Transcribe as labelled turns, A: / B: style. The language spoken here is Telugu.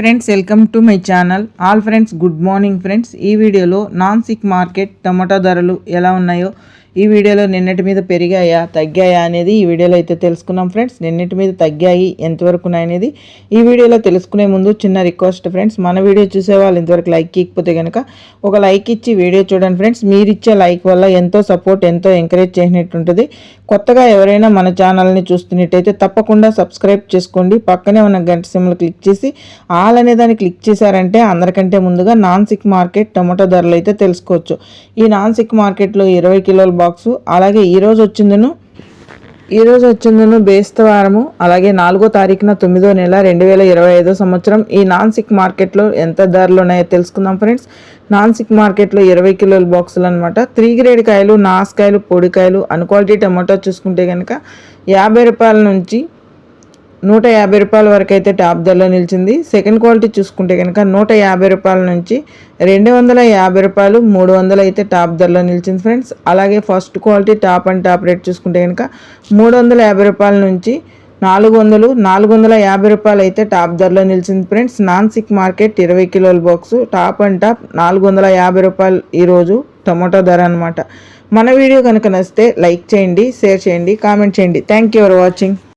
A: Friends welcome to my channel all friends good morning friends ఈ వీడియోలో నాన్ సిక్ మార్కెట్ టమాటా ధరలు ఎలా ఉన్నాయో ఈ వీడియోలో నిన్నటి మీద పెరిగాయా తగ్గాయా అనేది ఈ వీడియోలో అయితే తెలుసుకున్నాం ఫ్రెండ్స్. నిన్నటి మీద తగ్గాయి ఎంతవరకు ఉన్నాయనేది ఈ వీడియోలో తెలుసుకునే ముందు చిన్న రిక్వెస్ట్ ఫ్రెండ్స్. మన వీడియో చూసే వాళ్ళు ఇంతవరకు లైక్ ఇకపోతే కనుక ఒక లైక్ ఇచ్చి వీడియో చూడండి ఫ్రెండ్స్. మీరు ఇచ్చే లైక్ వల్ల ఎంతో సపోర్ట్ ఎంతో ఎంకరేజ్ చేసినట్టు ఉంటుంది. కొత్తగా ఎవరైనా మన ఛానల్ని చూస్తున్నట్టయితే తప్పకుండా సబ్స్క్రైబ్ చేసుకోండి. పక్కనే ఉన్న గంట సిమ్లు క్లిక్ చేసి ఆల్ అనే దాన్ని క్లిక్ చేశారంటే అందరికంటే ముందుగా నాన్ సిక్ మార్కెట్ టమాటో ధరలు అయితే తెలుసుకోవచ్చు. ఈ నాన్ సిక్ మార్కెట్లో ఇరవై కిలోల బాక్సు. అలాగే ఈరోజు వచ్చిందను ఈరోజు వచ్చిందను బేస్తవారము అలాగే నాలుగో తారీఖున తొమ్మిదో నెల రెండు వేల ఇరవై ఐదో సంవత్సరం ఈ నాన్ సిక్ మార్కెట్లో ఎంత ధరలు ఉన్నాయో తెలుసుకుందాం ఫ్రెండ్స్. నాన్ సిక్ మార్కెట్లో ఇరవై కిలోల బాక్సులు అనమాట త్రీ గ్రేడ్ కాయలు నాసుకాయలు పొడికాయలు అన్క్వాలిటీ టమాటో చూసుకుంటే కనుక యాభై రూపాయల నుంచి నూట యాభై రూపాయల వరకు అయితే టాప్ ధరలో నిలిచింది. సెకండ్ క్వాలిటీ చూసుకుంటే కనుక నూట యాభై రూపాయల నుంచి రెండు వందల యాభై రూపాయలు మూడు వందలు అయితే టాప్ ధరలో నిలిచింది ఫ్రెండ్స్. అలాగే first quality top and top rate చూసుకుంటే కనుక మూడు వందల యాభై రూపాయల నుంచి నాలుగు వందలు నాలుగు వందల యాభై రూపాయలు అయితే టాప్ ధరలో నిలిచింది ఫ్రెండ్స్. నాన్ సిక్ మార్కెట్ ఇరవై కిలోల బాక్స్ టాప్ అండ్ టాప్ నాలుగు వందల యాభై రూపాయలు ఈరోజు టమాటో ధర అనమాట మన వీడియో కనుక నచ్చితే లైక్ చేయండి షేర్ చేయండి కామెంట్ చేయండి. Thank you for watching